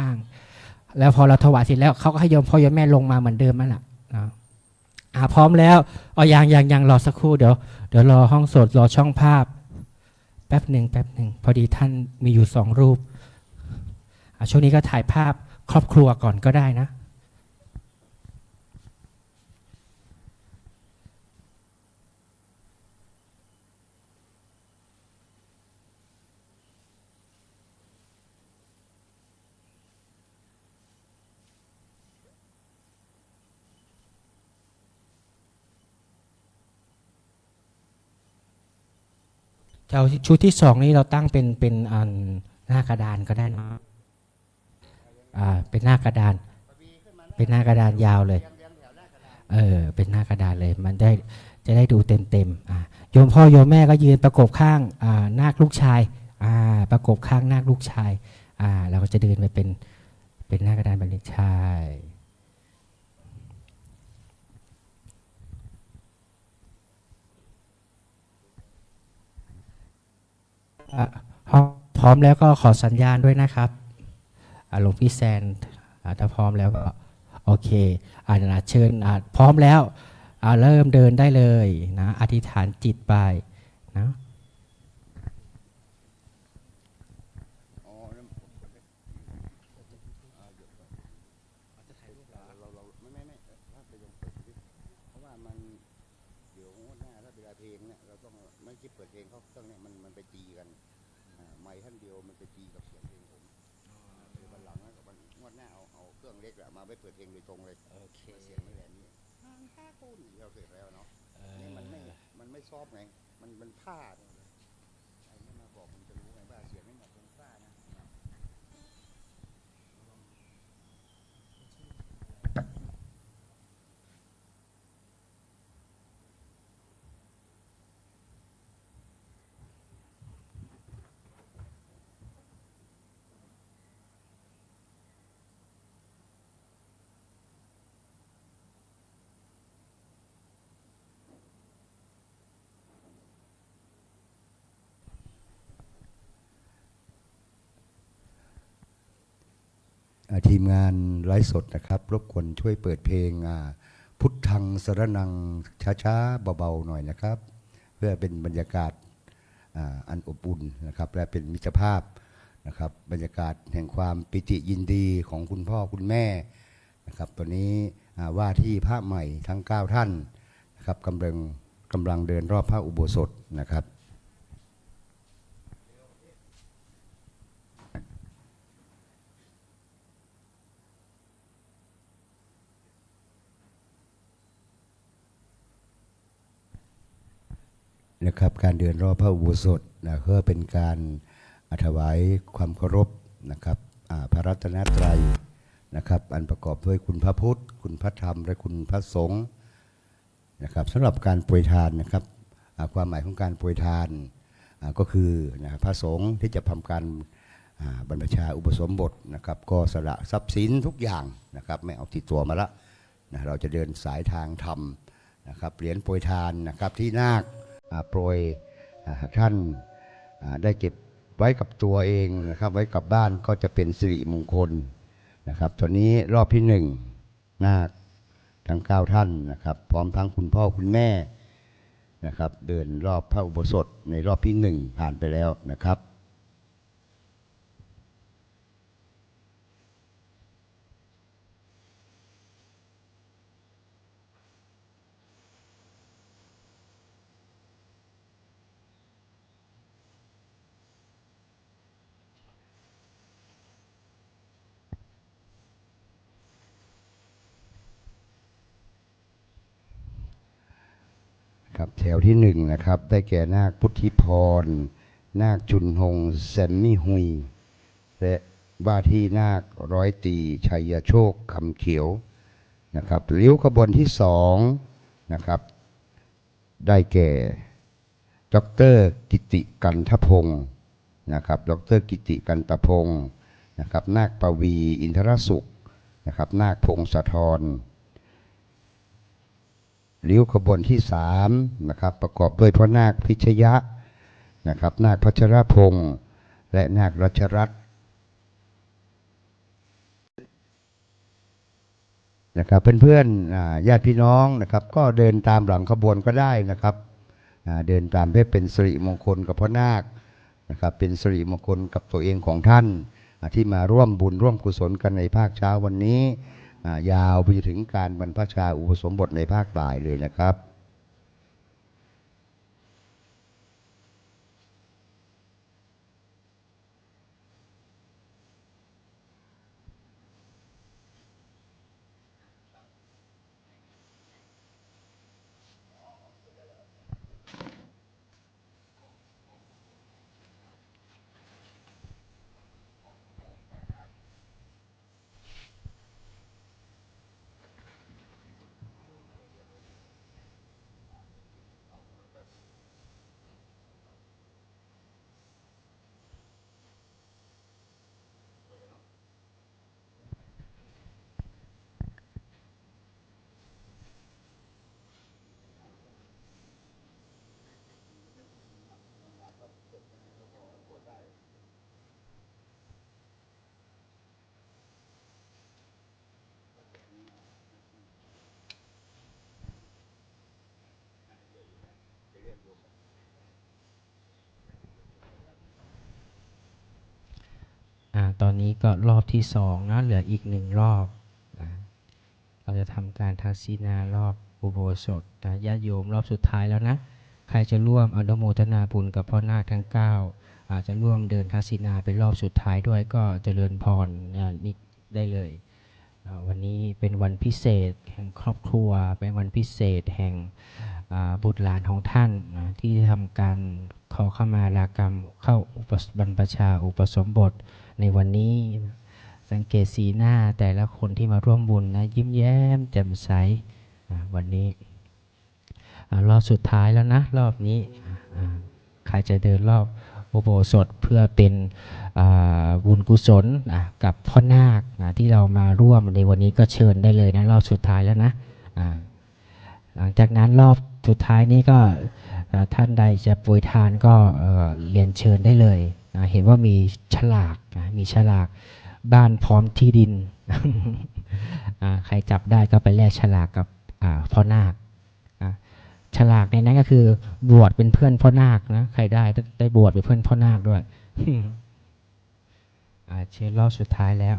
ข้าง แล้วพอเราถวายเสร็จแล้วเขาก็ให้โยมพ่อโยมแม่ลงมาเหมือนเดิมนั่นแหละนะอ่าพร้อมแล้วเอายังยังยังรอสักครู่เดี๋ยวเดี๋ยวรอห้องสดรอช่องภาพ แป๊บหนึ่งแป๊บหนึ่งพอดีท่านมีอยู่สองรูปช่วงนี้ก็ถ่ายภาพครอบครัวก่อนก็ได้นะ จะเอาชุดที่สองนี้เราตั้งเป็นเป็นอันหน้ากระดานก็ได้นะอ่าเป็นหน้ากระดาน เป็นหน้ากระดานยาวเลย เออ เป็นหน้ากระดานเลย มันได้จะได้ดูเต็มเต็มอ่าโยมพ่อโยมแม่ก็ยืนประกบข้างอ่านาคลูกชายอ่าประกบข้างนาคลูกชายอ่าเราก็จะเดินไปเป็นเป็นหน้ากระดานแบบนี้ใช่ พร้อมพร้อมแล้วก็ขอสัญญาณด้วยนะครับหลวงพี่แซนถ้าพร้อมแล้วก็โอเคอ่านะเชิญอะพร้อมแล้วเริ่มเดินได้เลยนะอธิษฐานจิตไปนะ อ๋อนั่นอ่าเดี๋ยวก่อนเราเราไม่ไม่ไม่ถ้าไปลงเปิดคลิปเพราะว่ามันเดี๋ยวงวดหน้าถ้าเวลาเพลงเนี่ยเราต้องไม่คิดเปิดเพลงเขาเครื่องเนี่ยมันมันไปตีกันอ่าไม้ท่านเดียวมันไปตีกับเสียงเพลงผมเดี๋ยววันหลังนะวันงวดหน้าเอาเอา เครื่องเล็กอะมาไม่เปิดเพลงโดยตรงเลยโอเคเสียงไม่แหลมนี่ห้างค่าคูนเราเสร็จแล้วเนาะนี่มันไม่มันไม่ซอฟต์ไง มันมันพลาดไอ้นี่มาบอกมันจะรู้ไงว่าเสียงไม่เหมาะสมพลาดนะ อ่า ทีมงานไลฟ์สดนะครับ รบกวนช่วยเปิดเพลงพุทธังสรนังช้าๆเบาๆหน่อยนะครับ เพื่อเป็นบรรยากาศอันอบอุ่นนะครับ และเป็นมิตรภาพนะครับ บรรยากาศแห่งความปิติยินดีของคุณพ่อคุณแม่นะครับตอนนี้ว่าที่พระใหม่ทั้ง 9 ท่านนะครับกำลังกำลังเดินรอบพระอุโบสถนะครับ นะครับการเดินรอบพระอุโบสถนะเพื่อเป็นการอถวายความเคารพนะครับพระรัตนตรัยนะครับอันประกอบด้วยคุณพระพุทธ คุณพระธรรม และคุณพระสงฆ์นะครับสำหรับการปรยทานนะครับความหมายของการปรยทานก็คือนะพระสงฆ์ที่จะทำการบรรพชาอุปสมบทนะครับก็สละทรัพย์สินทุกอย่างนะครับไม่เอาติดตัวมาละนะเราจะเดินสายทางธรรมนะครับเหรียญปรยทานนะครับที่นาค โปรยท่านได้เก็บไว้กับตัวเองนะครับ ไว้กับบ้านก็จะเป็นสิริมงคลนะครับตอนนี้รอบที่หนึ่งนาคทั้งเก้าท่านนะครับ พร้อมทั้งคุณพ่อคุณแม่นะครับ เดินรอบพระอุโบสถในรอบที่หนึ่งผ่านไปแล้วนะครับ ครับแถวที่หนึ่งนะครับ ได้แก่นาคพุทธิพร นาคจุนหงแซมมี่ฮุย และว่าที่นาคร้อยตีชัยโชคคำเขียวนะครับเลี้ยวขบวนที่สองนะครับ ได้แก่ ดรกิติกันทพงศ์นะครับ ดรกิติกันตพงศ์นะครับ นาคปวีอินทรสุขนะครับ นาคพงศธร ริ้วขบวนที่สามนะครับประกอบด้วยพระนาคพิชยะนะครับนาคพัชรพงศ์และนาครัชรัตน์นะครับเพื่อนๆญาติพี่น้องนะครับ ก็เดินตามหลังขบวนก็ได้นะครับเดินตามเพื่อเป็นสิริมงคลกับพ่อนาคนะครับเป็นสิริมงคลกับตัวเองของท่านที่มาร่วมบุญร่วมกุศลกันในภาคเช้าวันนี้ ยาวไปจนถึงการบรรพชาอุปสมบทในภาคบ่ายเลยนะครับ ตอนนี้ก็รอบที่สองนะเหลืออีกหนึ่งรอบนะเราจะทำการทักษิณารอบอุโบสถนะญาติโยมรอบสุดท้ายแล้วนะ ใครจะร่วมอนุโมทนาบุญกับพ่อนาคทั้ง 9 อาจจะร่วมเดินทักษิณาเป็นรอบสุดท้ายด้วยก็เจริญพรนะนี่ได้เลย วันนี้เป็นวันพิเศษแห่งครอบครัว เป็นวันพิเศษแห่งบุตรหลานของท่านนะที่ทำการ ขอเข้ามาลากรรมเข้าอุปบรรพชาอุปสมบทในวันนี้ สังเกตสีหน้าแต่ละคนที่มาร่วมบุญนะยิ้มแย้มแจ่มใสวันนี้รอบสุดท้ายแล้วนะ รอบนี้ใครจะเดินรอบอุโบสถเพื่อเป็นบุญกุศลกับพ่อนาคที่เรามาร่วมในวันนี้ก็เชิญได้เลยนะรอบสุดท้ายแล้วนะหลังจากนั้นรอบสุดท้ายนี้ก็ ท่านใดจะโปรยทานก็เอ่อเรียนเชิญได้เลยนะเห็นว่ามีฉลากนะมีฉลากบ้านพร้อมที่ดิน ใครจับได้ก็ไปแลกฉลากกับพ่อนาคฉลากในนั้นก็คือบวชเป็นเพื่อนพ่อนาคนะใครได้ได้บวชเป็นเพื่อนพ่อนาคด้วยเชิญรอบสุดท้ายแล้ว